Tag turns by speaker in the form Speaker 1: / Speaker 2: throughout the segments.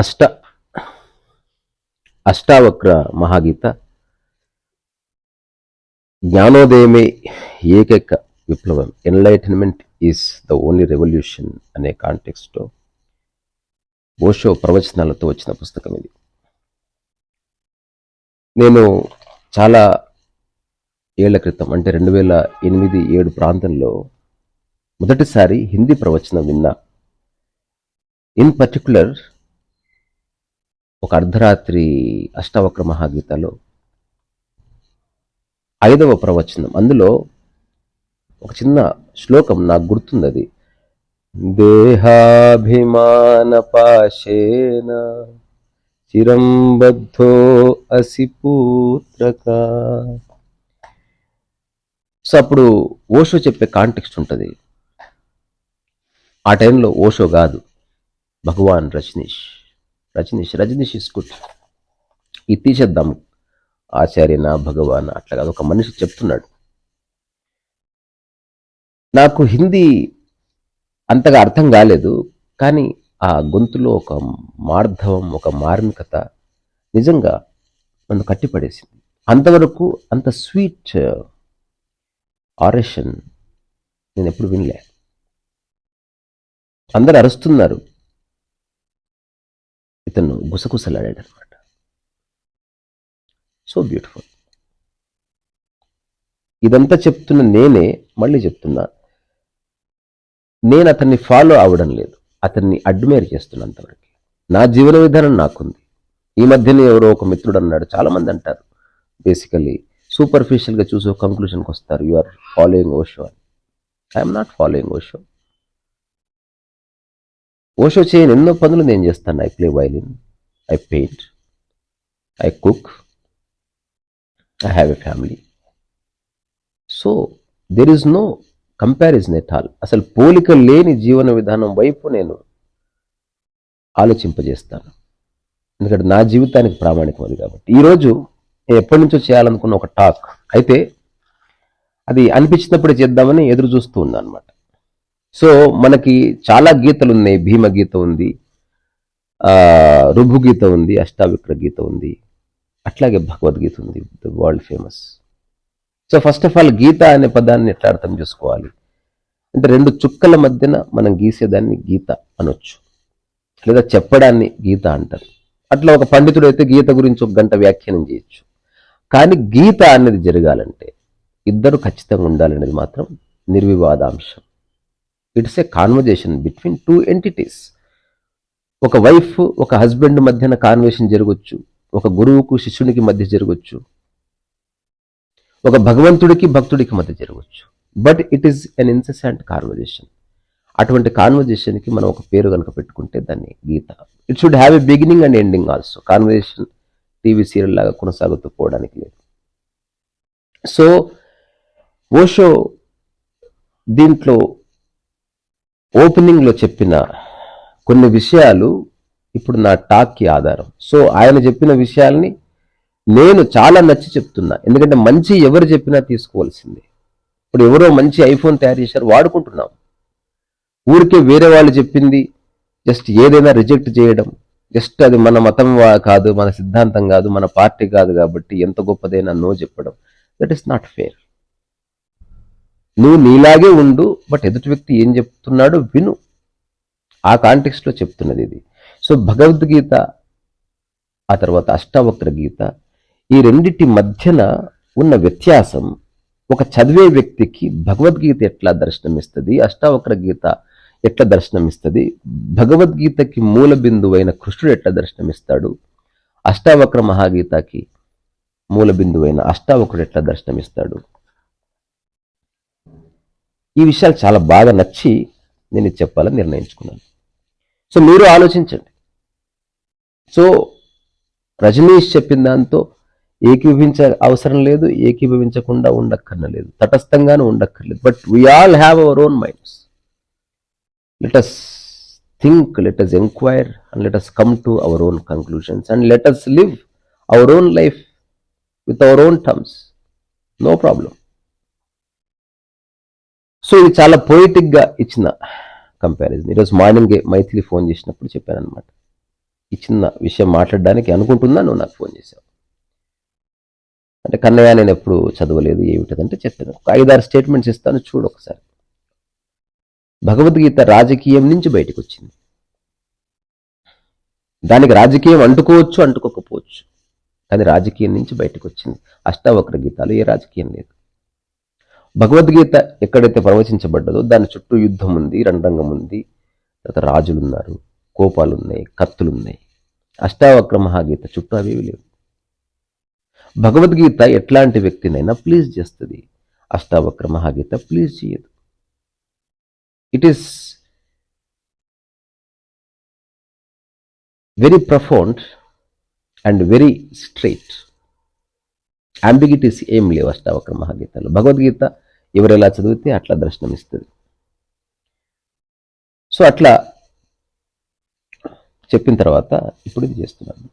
Speaker 1: అష్ట అష్టావక్ర మహాగీత. జ్ఞానోదయమే ఏకైక విప్లవం. Enlightenment is the only revolution అనే కాంటెక్స్ట్లో ఓషో ప్రవచనాలతో వచ్చిన పుస్తకం ఇది. నేను చాలా ఏళ్ళ క్రితం అంటే రెండు వేల ఎనిమిది ఏడు ప్రాంతంలో మొదటిసారి హిందీ ప్రవచనం విన్నా. ఇన్ పర్టికులర్ ఒక అర్ధరాత్రి అష్టవక్ర మహాగీతలో ఐదవ ప్రవచనం. అందులో ఒక చిన్న శ్లోకం నాకు గుర్తుంది అది దేహాభిమాన పాశేన చిరంబద్ధో అసి పూత్రక. సో అప్పుడు ఓషో చెప్పే కాంటెక్స్ట్ ఉంటుంది. ఆ టైంలో ఓషో కాదు భగవాన్ రజనీష్. రజనీష్ రజనీష్ ఇస్ గుడ్ ఇది తీసేద్దాం ఆచార్యన భగవాన్ అట్లా కాదు ఒక మనిషి చెప్తున్నాడు. నాకు హిందీ అంతగా అర్థం కాలేదు కానీ ఆ గొంతులో ఒక మార్ధవం ఒక మార్మికత నిజంగా నన్ను కట్టిపడేసింది. అంతవరకు అంత స్వీట్ ఆరేషన్ నేను ఎప్పుడు వినలే. అందరు అరుస్తున్నారు. ఇతను గుసగుసలాడాడు అనమాట సో బ్యూటిఫుల్ ఇదంతా చెప్తున్న నేనే మళ్ళీ చెప్తున్నా. నేను అతన్ని ఫాలో అవ్వడం లేదు. అతన్ని అడ్మైర్ చేస్తున్నంతవరకు. నా జీవన విధానం నాకుంది. ఈ మధ్యనే ఎవరో ఒక మిత్రుడు అన్నాడు. చాలా మంది అంటారు బేసికలీ సూపర్ఫిషియల్గా చూసి ఒక కంక్లూషన్కి వస్తారు యు ఆర్ ఫాలోయింగ్ ఓషో అని I'm not following Osho Osho చేయని ఎన్నో పనులు నేను చేస్తాను. I play violin I paint I cook I have a family so there is no comparison at all అసలు పోలిక లేని జీవన విధానం వైపు నేను ఆలోచింపజేస్తాను. ఎందుకంటే నా జీవితానికి ప్రామాణికం అది కాబట్టి. ఈరోజు నేను ఎప్పటి నుంచో చేయాలనుకున్న ఒక టాక్. అయితే అది అనిపించినప్పుడే చేద్దామని ఎదురు చూస్తూ ఉన్నాను అనమాట సో మనకి చాలా గీతలు ఉన్నాయి భీమ గీత ఉంది. రుభు గీత ఉంది. అష్టావిక్ర గీత ఉంది. అట్లాగే భగవద్గీత ఉంది. The world famous so first of all Gita అనే పదాన్ని ఎట్లా అర్థం చేసుకోవాలి? అంటే రెండు చుక్కల మధ్యన మనం గీసేదాన్ని గీత అనొచ్చు. లేదా చెప్పడాన్ని గీత అంటారు. అట్లా ఒక పండితుడు అయితే గీత గురించి ఒక గంట వ్యాఖ్యానం చేయొచ్చు. కానీ గీత అనేది జరగాలంటే ఇద్దరు ఖచ్చితంగా ఉండాలనేది మాత్రం నిర్వివాదాంశం. It's a conversation between two entities. ఒక వైఫ్ ఒక హస్బెండ్ మధ్యన కాన్వర్సేషన్ జరగవచ్చు ఒక గురువుకు శిష్యునికి మధ్య జరగవచ్చు ఒక భగవంతుడికి భక్తుడికి మధ్య జరగవచ్చు but it is an incessant conversation అటువంటి కాన్వర్జేషన్కి మనం ఒక పేరు కనుక పెట్టుకుంటే దాన్ని Gita. It should have a beginning and ending also conversation TV serial లాగా కొనసాగుతూ పోవడానికి లేదు. సో ఓషో దీంట్లో ఓపెనింగ్లో చెప్పిన కొన్ని విషయాలు ఇప్పుడు నా టాక్కి ఆధారం. సో ఆయన చెప్పిన విషయాల్ని నేను చాలా నచ్చి చెప్తున్నా. ఎందుకంటే మంచి ఎవరు చెప్పినా తీసుకోవాల్సిందే. ఇప్పుడు ఎవరో మంచి ఐఫోన్ తయారు చేశారు వాడుకుంటున్నాం. ఊరికే వేరే వాళ్ళు చెప్పింది జస్ట్ ఏదైనా రిజెక్ట్ చేయడం జస్ట్ అది మన మతం కాదు మన సిద్ధాంతం కాదు మన పార్టీ కాదు కాబట్టి ఎంత గొప్పదైనా నో చెప్పడం దట్ ఈస్ నాట్ ఫేర్ నువ్వు నీలాగే ఉండు బట్ ఎదుటి వ్యక్తి ఏం చెప్తున్నాడో విను. ఆ కాంటెక్స్ట్లో చెప్తున్నది ఇది. సో భగవద్గీత ఆ తర్వాత అష్టావక్ర గీత ఈ రెండిటి మధ్యన ఉన్న వ్యత్యాసం ఒక చదివే వ్యక్తికి భగవద్గీత ఎట్లా దర్శనమిస్తుంది అష్టావక్ర గీత ఎట్లా దర్శనమిస్తుంది భగవద్గీతకి మూల బిందువైన కృష్ణుడు ఎట్లా దర్శనమిస్తాడు అష్టావక్ర మహాగీతకి మూల బిందువైన అష్టావక్రుడు ఎట్లా దర్శనమిస్తాడు. ఈ విషయాలు చాలా బాగా నచ్చి నేను ఇది చెప్పాలని నిర్ణయించుకున్నాను. సో మీరు ఆలోచించండి. సో రజనీష్ చెప్పిన దాంతో ఏకీభవించ అవసరం లేదు ఏకీభవించకుండా ఉండక్కర్లేదు తటస్థంగానే ఉండక్కర్లేదు. But we all have our own minds let us think let us enquire and let us come to our own conclusions and let us live our own life with our own terms no problem so ఇది చాలా పొయిటిక్గా ఇచ్చిన comparison ఈరోజు మార్నింగే Maithili phone చేసినప్పుడు చెప్పాను అనమాట ఇచ్చిన విషయం మాట్లాడడానికి అనుకుంటున్నా నువ్వు నాకు ఫోన్ చేశావు అంటే కన్నయ్య నేను ఎప్పుడు చదవలేదు ఏమిటదంటే చెప్పాను. ఒక ఐదారు స్టేట్మెంట్స్ ఇస్తాను చూడు ఒకసారి. భగవద్గీత రాజకీయం నుంచి బయటకు వచ్చింది దానికి రాజకీయం అంటుకోవచ్చు అంటుకోకపోవచ్చు. కానీ రాజకీయం నుంచి బయటకు వచ్చింది అష్టావక్ర గీతాలు ఏ రాజకీయం లేదు. భగవద్గీత ఎక్కడైతే ప్రవచించబడ్డదో దాని చుట్టూ యుద్ధం ఉంది రణరంగం ఉంది తర్వాత రాజులు ఉన్నారు కోపాలు ఉన్నాయి కత్తులు ఉన్నాయి అష్టావక్ర మహాగీత చుట్టూ అవేవి లేవు. భగవద్గీత ఎట్లాంటి వ్యక్తినైనా ప్లీజ్ చేస్తుంది. అష్టావక్ర మహాగీత ప్లీజ్ చేయదు. It is very profound and very straight ambiguities ఏం లేవు అష్టావక్ర మహాగీతలో. భగవద్గీత ఎవరు ఎలా చదివితే అట్లా దర్శనం ఇస్తుంది. సో అట్లా చెప్పిన తర్వాత ఇప్పుడు ఇది చేస్తున్నాను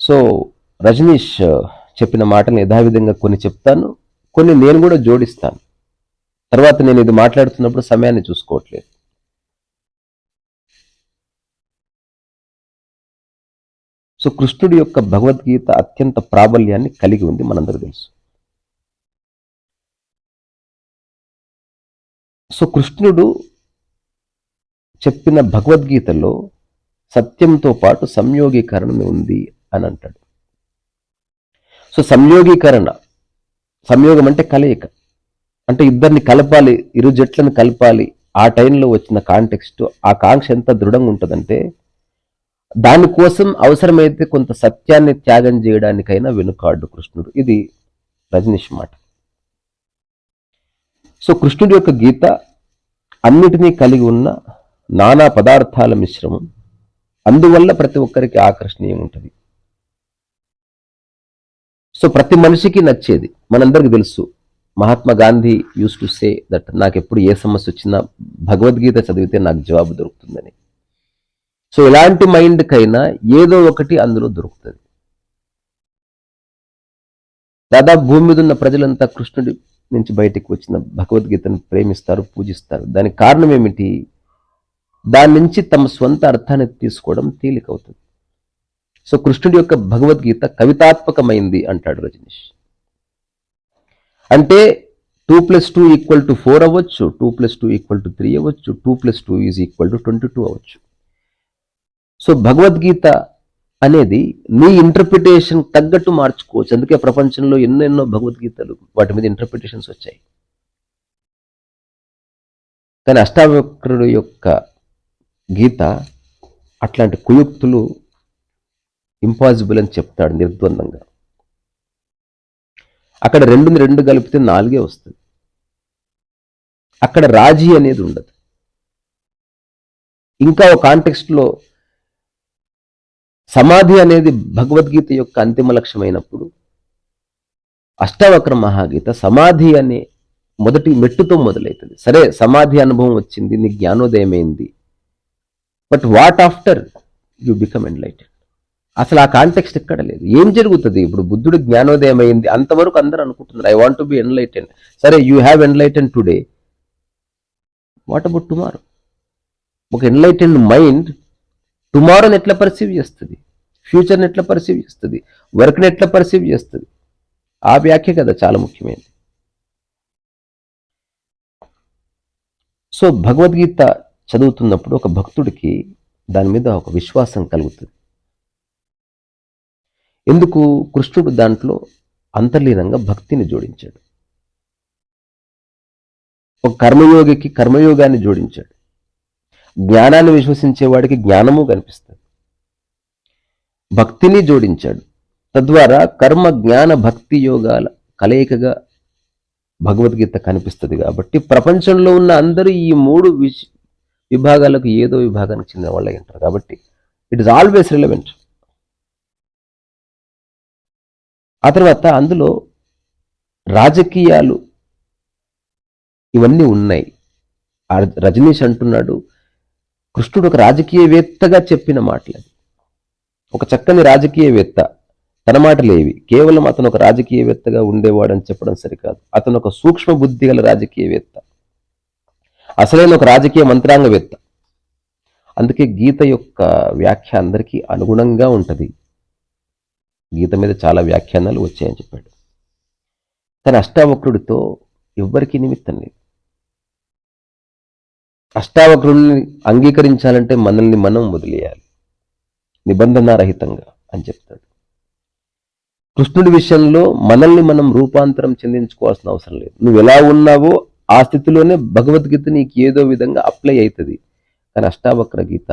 Speaker 1: సో రజనీష్ చెప్పిన మాటలు యథావిధంగా కొన్ని చెప్తాను కొన్ని నేను కూడా జోడిస్తాను. తర్వాత నేను ఇది మాట్లాడుతున్నప్పుడు సమయాన్ని చూసుకోవట్లేదు. సో కృష్ణుడి యొక్క భగవద్గీత అత్యంత ప్రాబల్యాన్ని కలిగి ఉంది మనందరూ తెలుసు. సో కృష్ణుడు చెప్పిన భగవద్గీతలో సత్యంతో పాటు సంయోగీకరణ ఉంది అని అంటాడు. సో సంయోగీకరణ సంయోగం అంటే కలయిక. అంటే ఇద్దరిని కలపాలి ఇరు జట్లను కలపాలి ఆ టైంలో వచ్చిన కాంటెక్స్ట్ ఆ కాంక్ష ఎంత దృఢంగా ఉంటుందంటే దానికోసం అవసరమైతే కొంత సత్యాన్ని త్యాగం చేయడానికైనా వెనుకాడు కృష్ణుడు. ఇది రజనీష్ మాట. సో కృష్ణుడి యొక్క గీత అన్నిటినీ కలిగి ఉన్న నానా పదార్థాల మిశ్రమం అందువల్ల ప్రతి ఒక్కరికి ఆకర్షణీయం ఉంటుంది. సో ప్రతి మనిషికి నచ్చేది. మనందరికి తెలుసు Mahatma Gandhi used to say that నాకు ఎప్పుడు ఏ సమస్య వచ్చినా భగవద్గీత చదివితే నాకు జవాబు దొరుకుతుందని. సో ఎలాంటి మైండ్కైనా ఏదో ఒకటి అందులో దొరుకుతుంది. దాదాపు భూమి మీద ఉన్న ప్రజలంతా కృష్ణుడి నుంచి బయటకు వచ్చిన భగవద్గీతను ప్రేమిస్తారు పూజిస్తారు. దానికి కారణం ఏమిటి? దాని నుంచి తమ స్వంత అర్థాన్ని తీసుకోవడం తేలికవుతుంది. సో కృష్ణుడి యొక్క భగవద్గీత కవితాత్మకమైంది అంటాడు రజనీష్. అంటే two plus two equal to four అవ్వచ్చు two plus two equal to three అవ్వచ్చు two plus two is equal to twenty two అవ్వచ్చు. సో భగవద్గీత అనేది నీ ఇంటర్ప్రిటేషన్ తగ్గట్టు మార్చుకోవచ్చు. అందుకే ప్రపంచంలో ఎన్నెన్నో భగవద్గీతలు వాటి మీద ఇంటర్ప్రిటేషన్స్ వచ్చాయి. కానీ అష్టావక్రుడు యొక్క గీత అట్లాంటి కుయుక్తులు ఇంపాసిబుల్ అని చెప్తాడు నిర్ద్వందంగా. అక్కడ రెండుని రెండు కలిపితే నాలుగే వస్తుంది. అక్కడ రాజీ అనేది ఉండదు. ఇంకా ఒక కాంటెక్స్ట్లో సమాధి అనేది భగవద్గీత యొక్క అంతిమ లక్ష్యమైనప్పుడు అష్టవక్ర మహాగీత సమాధి అనే మొదటి మెట్టుతో మొదలవుతుంది సరే సమాధి అనుభవం వచ్చింది నీ జ్ఞానోదయమైంది. But what after you become enlightened? అసలు ఆ కాంటెక్స్ట్ ఎక్కడ లేదు. ఏం జరుగుతుంది? ఇప్పుడు బుద్ధుడు జ్ఞానోదయం అయింది అంతవరకు అందరూ అనుకుంటున్నారు ఐ వాంట్ బి ఎన్లైటెన్ సరే you have enlighten today. What about tomorrow? ఒక ఎన్లైటెన్ మైండ్ టుమారోని ఎట్లా పర్సీవ్ చేస్తుంది? ఫ్యూచర్ని ఎట్లా పర్సీవ్ చేస్తుంది? వర్క్ని ఎట్లా పర్సీవ్ చేస్తుంది? ఆ వ్యాఖ్య కదా చాలా ముఖ్యమైనది. సో భగవద్గీత చదువుతున్నప్పుడు ఒక భక్తుడికి దాని మీద ఒక విశ్వాసం కలుగుతుంది. ఎందుకు? కృష్ణుడు దాంట్లో అంతర్లీనంగా భక్తిని జోడించాడు. ఒక కర్మయోగికి కర్మయోగాన్ని జోడించాడు. జ్ఞానాన్ని విశ్వసించే వాడికి జ్ఞానము కనిపిస్తుంది. భక్తిని జోడించాడు. తద్వారా కర్మ జ్ఞాన భక్తి యోగాల కలయికగా భగవద్గీత కనిపిస్తుంది కాబట్టి ప్రపంచంలో ఉన్న అందరూ ఈ మూడు విభాగాలకు ఏదో విభాగానికి చెందిన వాళ్ళే ఉంటారు కాబట్టి ఇట్ ఇస్ ఆల్వేస్ రిలవెంట్ ఆ తర్వాత అందులో రాజకీయాలు ఇవన్నీ ఉన్నాయి. రజనీష్ అంటున్నాడు కృష్ణుడు ఒక రాజకీయవేత్తగా చెప్పిన మాటలు ఒక చక్కని రాజకీయవేత్త. తన మాటలేవి కేవలం అతను ఒక రాజకీయవేత్తగా ఉండేవాడని చెప్పడం సరికాదు. అతను ఒక సూక్ష్మ బుద్ధి గల రాజకీయవేత్త. అసలైన ఒక రాజకీయ మంత్రాంగవేత్త. అందుకే గీత యొక్క వ్యాఖ్య అందరికీ అనుగుణంగా ఉంటుంది. గీత మీద చాలా వ్యాఖ్యానాలు వచ్చాయని చెప్పాడు. తన అష్టావక్రుడితో ఎవ్వరికీ నిమిత్తం లేదు. అష్టావక్రుల్ని అంగీకరించాలంటే మనల్ని మనం వదిలేయాలి. నిబంధనారహితంగా అని చెప్తాడు. కృష్ణుడి విషయంలో మనల్ని మనం రూపాంతరం చెందించుకోవాల్సిన అవసరం లేదు. నువ్వు ఎలా ఉన్నావో ఆ స్థితిలోనే భగవద్గీత నీకు ఏదో విధంగా అప్లై అవుతుంది కానీ అష్టావక్ర గీత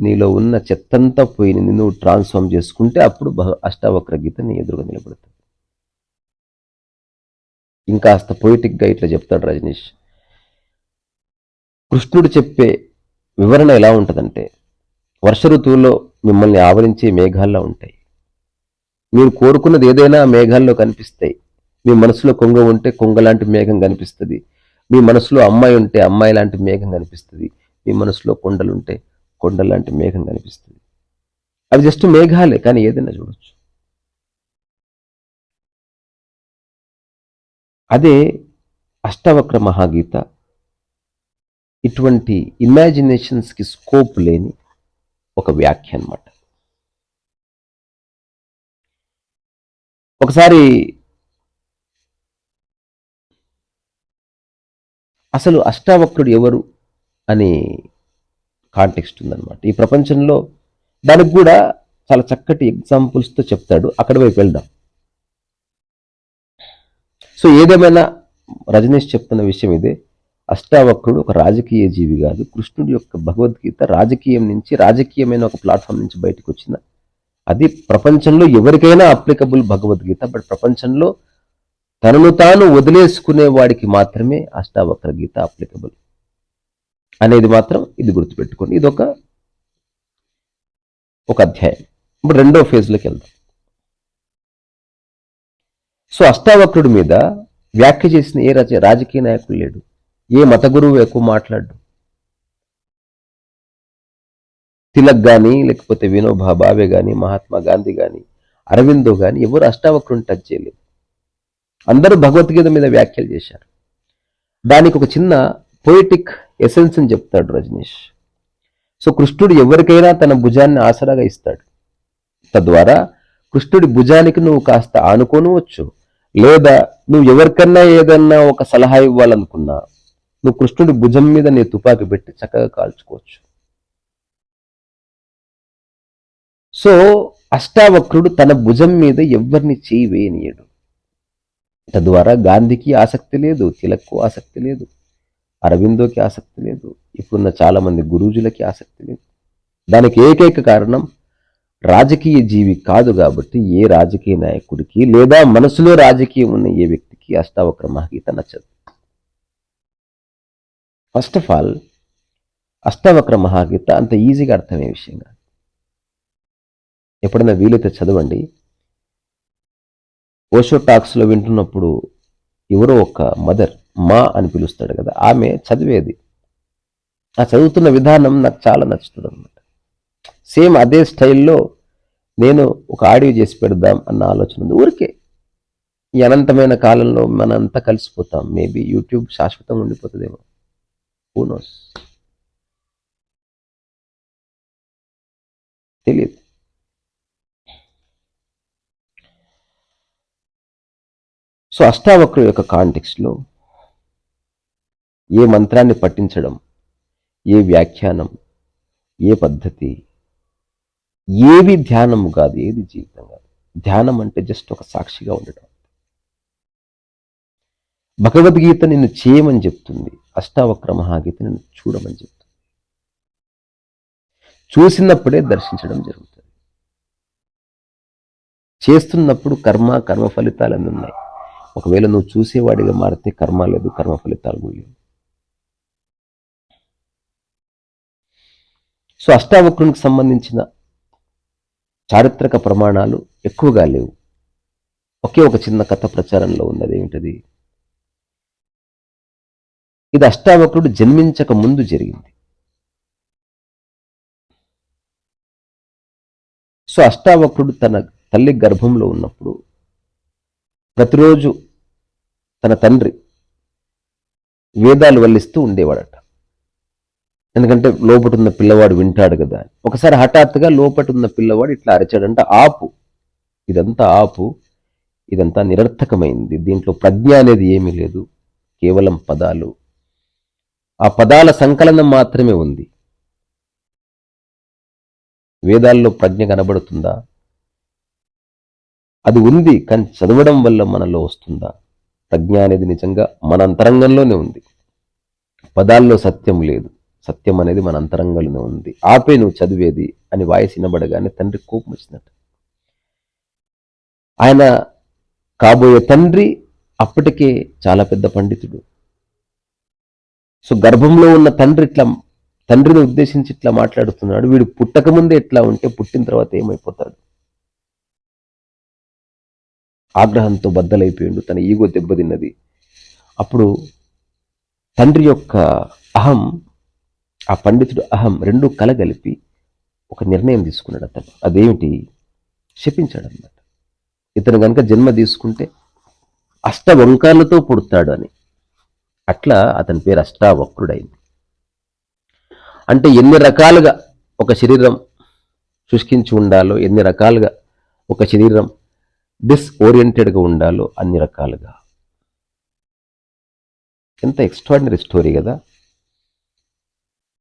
Speaker 1: నీలో ఉన్న చెత్తంతా పోయి నువ్వు ట్రాన్స్ఫార్మ్ చేసుకుంటే అప్పుడు అష్టావక్ర గీత నీ ఎదురుగా నిలబడుతుంది. ఇంకాస్త పొయిటిక్గా ఇట్లా చెప్తాడు రజనీష్. కృష్ణుడు చెప్పే వివరణ ఎలా ఉంటుందంటే వర్ష ఋతువులో మిమ్మల్ని ఆవరించే మేఘాల్లో ఉంటాయి. మీరు కోరుకున్నది ఏదైనా మేఘాల్లో కనిపిస్తాయి మీ మనసులో కొంగ ఉంటే కొంగ లాంటి మేఘం కనిపిస్తుంది. మీ మనసులో అమ్మాయి ఉంటే అమ్మాయి లాంటి మేఘం కనిపిస్తుంది. మీ మనసులో కొండలు ఉంటే కొండ లాంటి మేఘం కనిపిస్తుంది. అవి జస్ట్ మేఘాలే కానీ ఏదైనా చూడొచ్చు. అదే అష్టవక్ర మహాగీత ఇటువంటి ఇమాజినేషన్స్కి స్కోప్ లేని ఒక వ్యాఖ్య అనమాట ఒకసారి అసలు అష్టావక్రుడు ఎవరు అని కాంటెక్స్ట్ ఉందన్నమాట. ఈ ప్రపంచంలో దానికి కూడా చాలా చక్కటి ఎగ్జాంపుల్స్తో చెప్తాడు. అక్కడ వైపు వెళ్దాం. సో ఏదేమైనా రజనీష్ చెప్తున్న విషయం ఇదే. అష్టావక్రుడు ఒక రాజకీయ జీవి కాదు. కృష్ణుడి యొక్క భగవద్గీత రాజకీయం నుంచి రాజకీయమైన ఒక ప్లాట్ఫామ్ నుంచి బయటకు వచ్చిన అది ప్రపంచంలో ఎవరికైనా అప్లికబుల్ భగవద్గీత బట్ ప్రపంచంలో తనను తాను వదిలేసుకునే వాడికి మాత్రమే అష్టావక్ర గీత అప్లికబుల్ అనేది మాత్రం ఇది గుర్తుపెట్టుకోండి. ఇది ఒక ఒక అధ్యాయం. ఇప్పుడు రెండో ఫేజ్లోకి వెళ్దాం. సో అష్టావక్రుడి మీద వ్యాఖ్య చేసిన ఏ రచ రాజకీయ నాయకుడు లేడు? ఏ మత గురువు ఎక్కువ మాట్లాడు తిలక్ కానీ లేకపోతే వినోబా భావే కానీ మహాత్మా గాంధీ కానీ అరవిందో కానీ ఎవరు అష్టావక్రుని టచ్ చేయలేదు. అందరూ భగవద్గీత మీద వ్యాఖ్యలు చేశారు. దానికి ఒక చిన్న పొయిటిక్ ఎసెన్స్ అని చెప్తాడు రజనీష్. సో కృష్ణుడు ఎవరికైనా తన భుజాన్ని ఆసరాగా ఇస్తాడు. తద్వారా కృష్ణుడి భుజానికి నువ్వు కాస్త ఆనుకోనవచ్చు లేదా నువ్వు ఎవరికన్నా ఏదన్నా ఒక సలహా ఇవ్వాలనుకున్నా నువ్వు కృష్ణుడి భుజం మీద నీ తుపాకి పెట్టి చక్కగా కాల్చుకోవచ్చు. సో అష్టావక్రుడు తన భుజం మీద ఎవరిని చేయి వేయనీయడు తద్వారా గాంధీకి ఆసక్తి లేదు తిలక్కు ఆసక్తి లేదు అరవిందోకి ఆసక్తి లేదు ఇప్పుడున్న చాలా మంది గురూజులకి ఆసక్తి లేదు. దానికి ఏకైక కారణం రాజకీయ జీవి కాదు కాబట్టి ఏ రాజకీయ నాయకుడికి లేదా మనసులో రాజకీయం ఉన్న ఏ వ్యక్తికి అష్టావక్ర మహగీత నచ్చదు. First of all Ashtavakra Mahageeta అంత ఈజీగా అర్థమయ్యే విషయం కాదు. ఎప్పుడైనా వీలైతే చదవండి. ఓషో టాక్స్లో వింటున్నప్పుడు ఎవరో ఒక మదర్ మా అని పిలుస్తాడు కదా ఆమె చదివేది. ఆ చదువుతున్న విధానం నాకు చాలా నచ్చుతుంది అనమాట సేమ్ అదే స్టైల్లో నేను ఒక ఆడియో చేసి పెడదాం అన్న ఆలోచన ఉంది. ఊరికే ఈ అనంతమైన కాలంలో మనంతా కలిసిపోతాం. మేబీ యూట్యూబ్ శాశ్వతం ఉండిపోతుందేమో. Unos. తెలియదు సో అష్టావక్రు యొక్క కాంటెక్స్లో ఏ మంత్రాన్ని పట్టించడం ఏ వ్యాఖ్యానం ఏ పద్ధతి ఏవి ధ్యానము కాదు ఏది జీవితం కాదు. ధ్యానం అంటే జస్ట్ ఒక సాక్షిగా ఉండడం భగవద్గీత నిన్ను చేయమని చెప్తుంది. అష్టావక్ర మహాగీత నిన్ను చూడమని చెప్తుంది. చూసినప్పుడే దర్శించడం జరుగుతుంది. చేస్తున్నప్పుడు కర్మ కర్మ ఫలితాలు అన్నీ ఉన్నాయి. ఒకవేళ నువ్వు చూసేవాడిగా మారితే కర్మ లేదు కర్మ ఫలితాలు కూడా లేవు. సో అష్టావక్రునికి సంబంధించిన చారిత్రక ప్రమాణాలు ఎక్కువగా లేవు. ఒకే ఒక చిన్న కథ ప్రచారంలో ఉన్నది ఏమిటది ఇది అష్టావక్రుడు జన్మించక ముందు జరిగింది. సో అష్టావక్రుడు తన తల్లి గర్భంలో ఉన్నప్పుడు ప్రతిరోజు తన తండ్రి వేదాలు వల్లిస్తూ ఉండేవాడట. ఎందుకంటే లోపట ఉన్న పిల్లవాడు వింటాడు కదా. ఒకసారి హఠాత్తుగా లోపట ఉన్న పిల్లవాడు ఇట్లా అరిచాడంటే ఆపు ఇదంతా ఆపు ఇదంతా నిరర్థకమైంది దీంట్లో ప్రజ్ఞ అనేది ఏమీ లేదు కేవలం పదాలు ఆ పదాల సంకలనం మాత్రమే ఉంది. వేదాల్లో ప్రజ్ఞ కనబడుతుందా? అది ఉంది కానీ చదవడం వల్ల మనలో వస్తుందా? ప్రజ్ఞ అనేది నిజంగా మన అంతరంగంలోనే ఉంది. పదాల్లో సత్యం లేదు. సత్యం అనేది మన అంతరంగంలోనే ఉంది. ఆపే నువ్వు చదివేది అని వాయిస్ వినబడగానే తండ్రి కోపం వచ్చినట్టు ఆయన కాబోయే తండ్రి అప్పటికే చాలా పెద్ద పండితుడు. సో గర్భంలో ఉన్న తండ్రి ఇట్లా తండ్రిని ఉద్దేశించి ఇట్లా మాట్లాడుతున్నాడు. వీడు పుట్టకముందే ఎట్లా ఉంటే పుట్టిన తర్వాత ఏమైపోతాడు? ఆగ్రహంతో బద్దలైపోయిండు. తన ఈగో దెబ్బతిన్నది. అప్పుడు తండ్రి యొక్క అహం ఆ పండితుడు అహం రెండు కలగలిపి ఒక నిర్ణయం తీసుకున్నాడు అతను. అదేమిటి? శపించాడు అన్నమాట ఇతను కనుక జన్మ తీసుకుంటే అష్ట వంకాలతో పుడతాడు అని. అట్లా అతని పేరు అష్టావక్రుడైంది. అంటే ఎన్ని రకాలుగా ఒక శరీరం శుష్కించి ఉండాలో ఎన్ని రకాలుగా ఒక శరీరం డిస్ఓరియంటెడ్గా ఉండాలో అన్ని రకాలుగా. ఎంత ఎక్స్ట్రాడినరీ స్టోరీ కదా.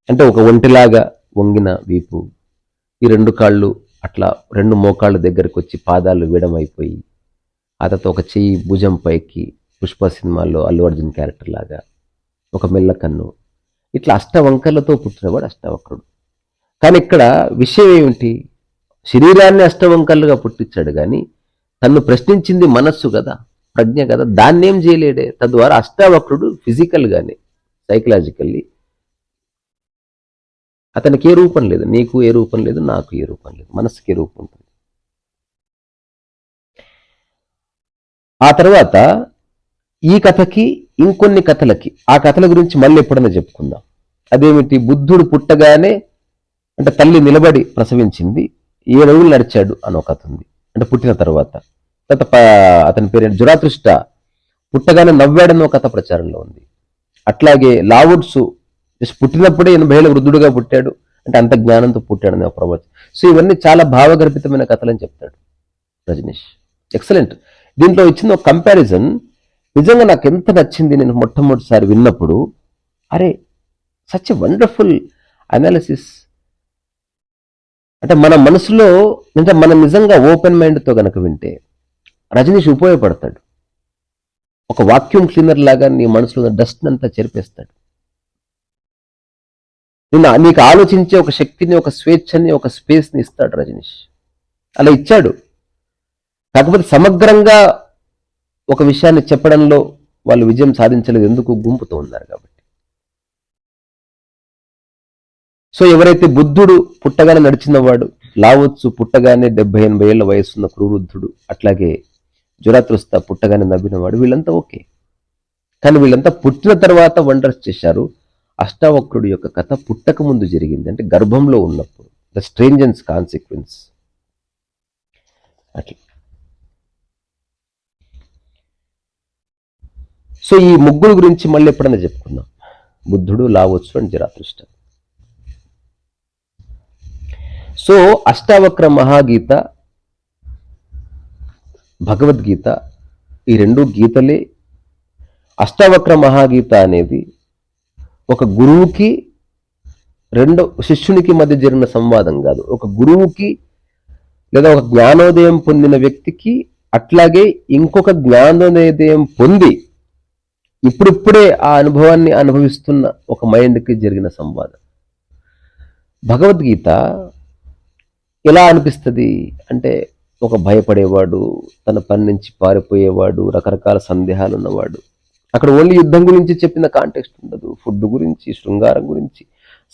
Speaker 1: అంటే ఒక ఒంటిలాగా వంగిన వీపు ఈ రెండు కాళ్ళు అట్లా రెండు మోకాళ్ళ దగ్గరకు వచ్చి పాదాలు వీడమైపోయి ఆ తర్వాత ఒక చెయ్యి భుజం పైకి పుష్ప సినిమాల్లో అల్లు అర్జున్ క్యారెక్టర్ లాగా ఒక మెల్ల కన్ను. ఇట్లా అష్టవంకర్లతో పుట్టినవాడు అష్టవక్రుడు. కానీ ఇక్కడ విషయం ఏమిటి? శరీరాన్ని అష్టవంకర్లుగా పుట్టించాడు కానీ తను ప్రశ్నించింది మనస్సు కదా ప్రజ్ఞ కదా దాన్ని ఏం చేయలేడే. తద్వారా అష్టావక్రుడు ఫిజికల్గానే సైకలాజికల్లీ అతనికి ఏ రూపం లేదు. నీకు ఏ రూపం లేదు నాకు ఏ రూపం లేదు. మనస్సుకి ఏ రూపం ఉంటుంది? ఆ తర్వాత ఈ కథకి ఇంకొన్ని కథలకి. ఆ కథల గురించి మళ్ళీ ఎప్పుడైనా చెప్పుకుందాం. అదేమిటి? బుద్ధుడు పుట్టగానే అంటే తల్లి నిలబడి ప్రసవించింది. ఏ రోజులు నడిచాడు అనో కథ ఉంది. అంటే పుట్టిన తర్వాత. తర్వాత అతని పేరు జురాతృష్ట పుట్టగానే నవ్వాడని ఒక కథ ప్రచారంలో ఉంది. అట్లాగే లావుడ్స్ జస్ట్ పుట్టినప్పుడే ఎనభై ఏళ్ళ వృద్ధుడుగా పుట్టాడు. అంటే అంత జ్ఞానంతో పుట్టాడని ఒక ప్రవచనం. సో ఇవన్నీ చాలా భావగర్భితమైన కథలని చెప్తాడు రజనీష్. ఎక్సలెంట్. దీంట్లో ఇచ్చిన ఒక కంపారిజన్ నిజంగా నాకు ఎంత నచ్చింది నేను మొట్టమొదటిసారి విన్నప్పుడు అరే సచ్ ఎ వండర్ఫుల్ అనాలిసిస్ అంటే మన మనసులో అంటే మనం నిజంగా ఓపెన్ మైండ్తో కనుక వింటే రజనీష్ ఉపయోగపడతాడు. ఒక వాక్యూమ్ క్లీనర్ లాగా నీ మనసులో డస్ట్ అంతా చెరిపేస్తాడు. నిన్న నీకు ఆలోచించే ఒక శక్తిని ఒక స్వేచ్ఛని ఒక స్పేస్ని ఇస్తాడు రజనీష్. అలా ఇచ్చాడు. కాకపోతే సమగ్రంగా ఒక విషయాన్ని చెప్పడంలో వాళ్ళు విజయం సాధించలేదు ఎందుకు గుంపుతో ఉన్నారు కాబట్టి. సో ఎవరైతే బుద్ధుడు పుట్టగానే నడిచినవాడు లావొచ్చు పుట్టగానే డెబ్బై ఎనభై ఏళ్ళ వయసున్న క్రూరుద్ధుడు అట్లాగే జురాతృస్త పుట్టగానే నవ్వినవాడు వీళ్ళంతా ఓకే. కానీ వీళ్ళంతా పుట్టిన తర్వాత వండర్స్ చేశారు. అష్టావక్రుడు యొక్క కథ పుట్టక ముందు జరిగింది. అంటే గర్భంలో ఉన్నప్పుడు. ద స్ట్రేంజన్స్ కాన్సిక్వెన్స్ అట్లా. సో ఈ ముగ్గురు గురించి మళ్ళీ ఎప్పుడైనా చెప్పుకుందాం. బుద్ధుడు లావచ్చు and Zarathustra. So Ashtavakra Mahageeta Bhagavad Gita ఈ రెండు గీతలే అష్టావక్ర మహాగీత అనేది ఒక గురువుకి రెండో శిష్యునికి మధ్య జరిగిన సంవాదం కాదు. ఒక గురువుకి లేదా ఒక జ్ఞానోదయం పొందిన వ్యక్తికి అట్లాగే ఇంకొక జ్ఞానోదయం పొంది ఇప్పుడిప్పుడే ఆ అనుభవాన్ని అనుభవిస్తున్న ఒక మైండ్కి జరిగిన సంవాదం. భగవద్గీత ఎలా అనిపిస్తుంది అంటే ఒక భయపడేవాడు తన పని నుంచి పారిపోయేవాడు రకరకాల సందేహాలు ఉన్నవాడు. అక్కడ ఓన్లీ యుద్ధం గురించి చెప్పిన కాంటెక్స్ట్ ఉండదు. ఫుడ్ గురించి శృంగారం గురించి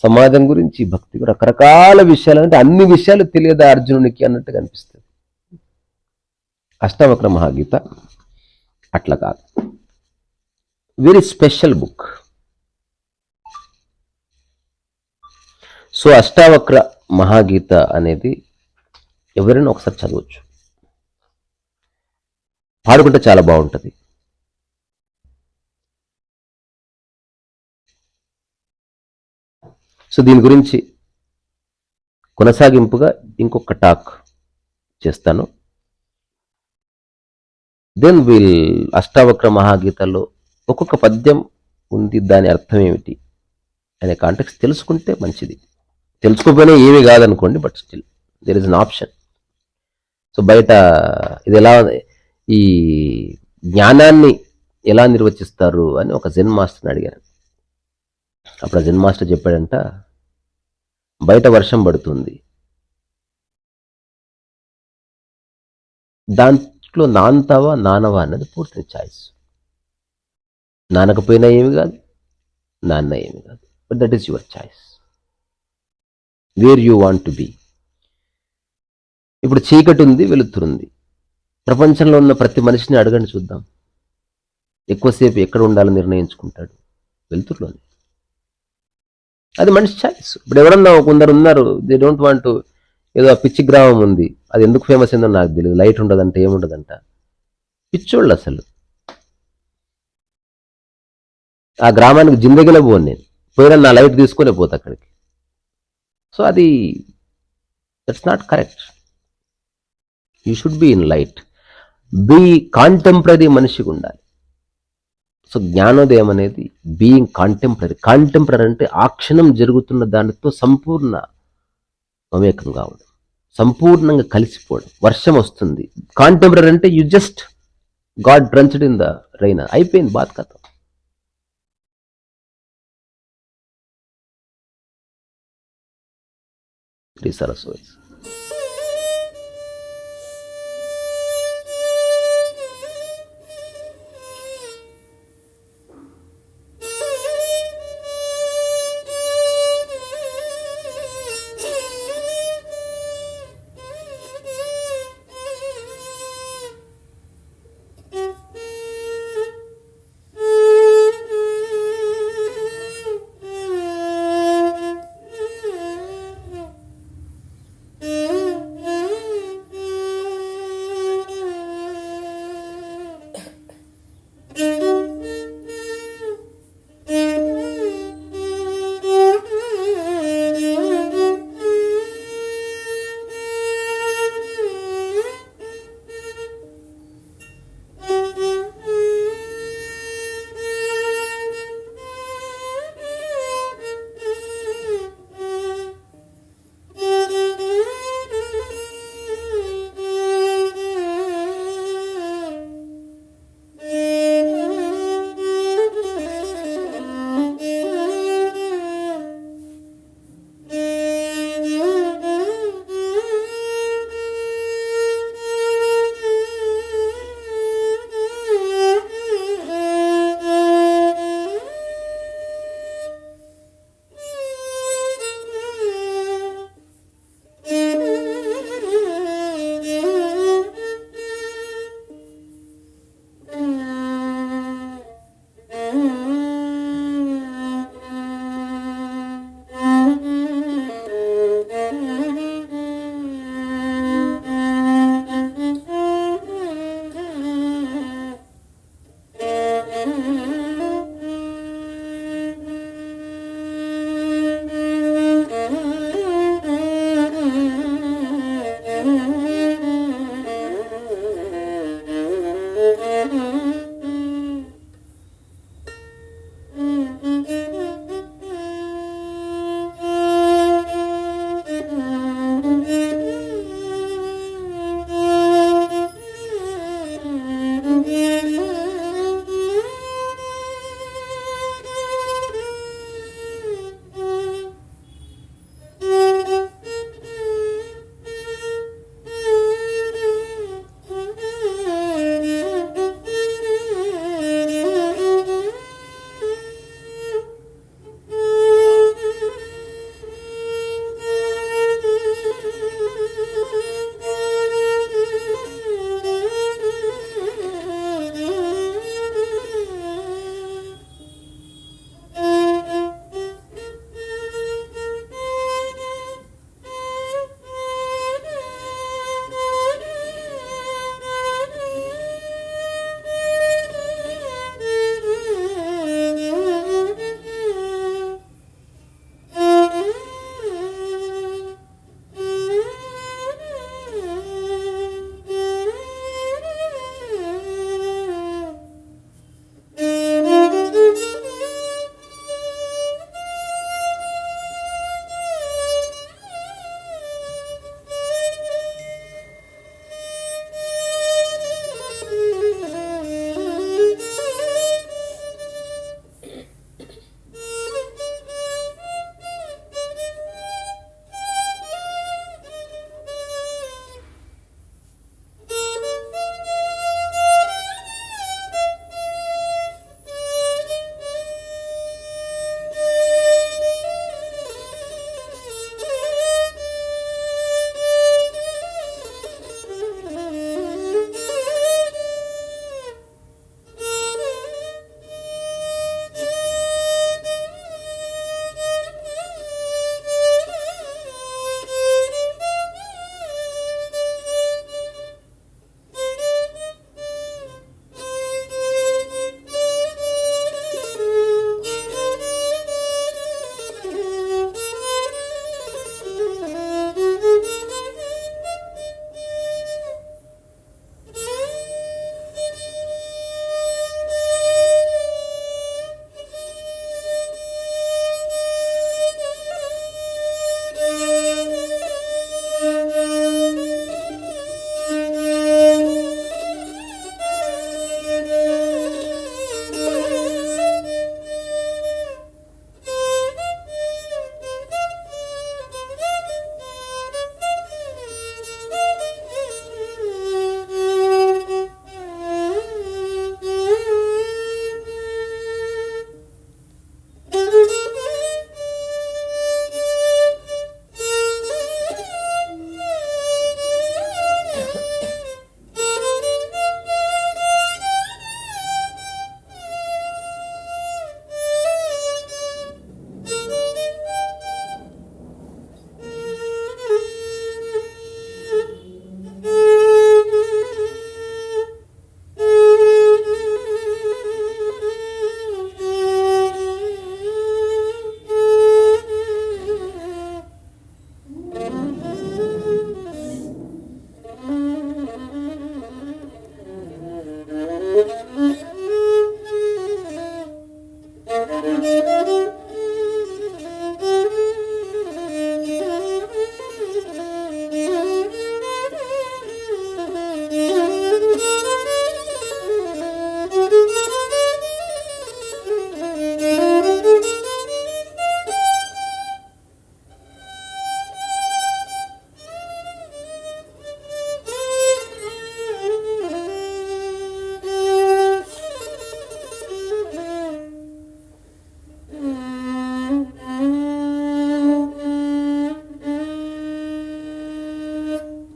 Speaker 1: సమాజం గురించి భక్తి రకరకాల విషయాలు అంటే అన్ని విషయాలు తెలియదు అర్జునునికి అన్నట్టుగా అనిపిస్తుంది. అష్టవక్ర మహాగీత అట్లా కాదు. Very special book. So Ashtavakra Mahageeta అనేది ఎవరైనా ఒకసారి చదవచ్చు. పాడుకుంటే చాలా బాగుంటుంది. సో దీని గురించి కొనసాగింపుగా ఇంకొక టాక్ చేస్తాను. దెన్ విల్ అష్టావక్ర మహాగీతలో ఒక్కొక్క పద్యం ఉంది దాని అర్థం ఏమిటి అనే కాంటెక్స్ తెలుసుకుంటే మంచిది. తెలుసుకోకపోయినా ఏమీ కాదనుకోండి but still there is an option so బయట ఇది ఎలా ఈ జ్ఞానాన్ని ఎలా నిర్వచిస్తారు అని ఒక జెన్ మాస్టర్ని అడిగాను అప్పుడు ఆ జెన్ మాస్టర్ చెప్పాడంట బయట వర్షం పడుతుంది. దాంట్లో నాంతావా నానవా అన్నది పూర్తి చాయిస్ నానకపోయినా ఏమి కాదు నాన్న ఏమి కాదు. But that is your choice where you want to be ఇప్పుడు చీకటి ఉంది వెలుతురుంది ప్రపంచంలో ఉన్న ప్రతి మనిషిని అడగండి చూద్దాం. ఎక్కువసేపు ఎక్కడ ఉండాలని నిర్ణయించుకుంటాడు? వెలుతురులోనే. అది మనిషి చాయిస్ ఇప్పుడు ఎవరన్నా కొందరు ఉన్నారు దే డోంట్ వాంట్ టు ఏదో ఆ పిచ్చి గ్రామం ఉంది అది ఎందుకు ఫేమస్ అయిందో నాకు తెలియదు లైట్ ఉండదంట ఏముండదంట. పిచ్చోళ్ళు అసలు. ఆ గ్రామానికి జిందగీలో పోను నేను. పోయినా నా లైట్ తీసుకునే పోతా అక్కడికి. సో అది that's not correct you should be in light be contemporary మనిషిగా ఉండాలి. సో జ్ఞానోదయం అనేది బీయింగ్ కాంటెంపరీ కాంటెంపరీ అంటే ఆ క్షణం జరుగుతున్న దానితో సంపూర్ణ మమేకం కావడం సంపూర్ణంగా కలిసిపోవడం. వర్షం వస్తుంది. కాంటెంపరీ అంటే you just got drenched in the rain అయిపోయింది బాత్ కథ. Cristal Azules.